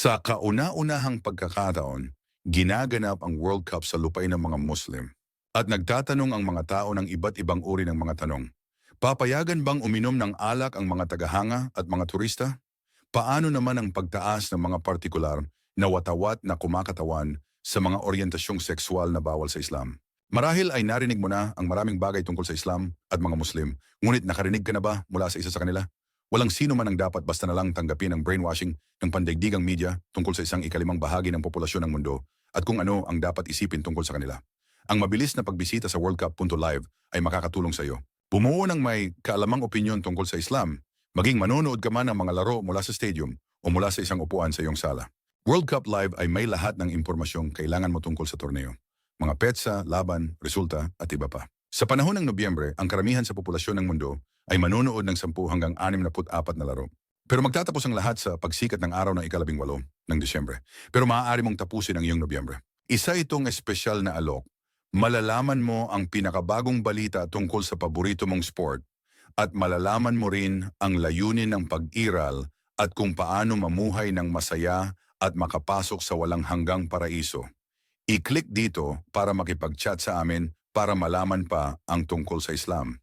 Sa kauna-unahang pagkakataon, ginaganap ang World Cup sa lupain ng mga Muslim. At nagtatanong ang mga tao ng iba't ibang uri ng mga tanong. Papayagan bang uminom ng alak ang mga tagahanga at mga turista? Paano naman ang pagtaas ng mga partikular na watawat na kumakatawan sa mga orientasyong sexual na bawal sa Islam? Marahil ay narinig mo na ang maraming bagay tungkol sa Islam at mga Muslim, ngunit nakarinig ka na ba mula sa isa sa kanila? Walang sino man ang dapat basta na lang tanggapin ang brainwashing ng pandaigdigang media tungkol sa isang ikalimang bahagi ng populasyon ng mundo at kung ano ang dapat isipin tungkol sa kanila. Ang mabilis na pagbisita sa World Cup.live ay makakatulong sa iyo. Bumuo ng may kaalamang opinyon tungkol sa Islam, maging manonood ka man ng mga laro mula sa stadium o mula sa isang upuan sa iyong sala. World Cup Live ay may lahat ng impormasyong kailangan mo tungkol sa torneo. Mga petsa, laban, resulta at iba pa. Sa panahon ng Nobyembre, ang karamihan sa populasyon ng mundo ay manonood ng 10 hanggang 64 na laro. Pero magtatapos ang lahat sa pagsikat ng araw ng ikalabing walo ng Disyembre. Pero maaari mong tapusin ang iyong Nobyembre. Isa itong espesyal na alok. Malalaman mo ang pinakabagong balita tungkol sa paborito mong sport at malalaman mo rin ang layunin ng pag-iral at kung paano mamuhay ng masaya at makapasok sa walang hanggang paraiso. I-click dito para makipag-chat sa amin para malaman pa ang tungkol sa Islam.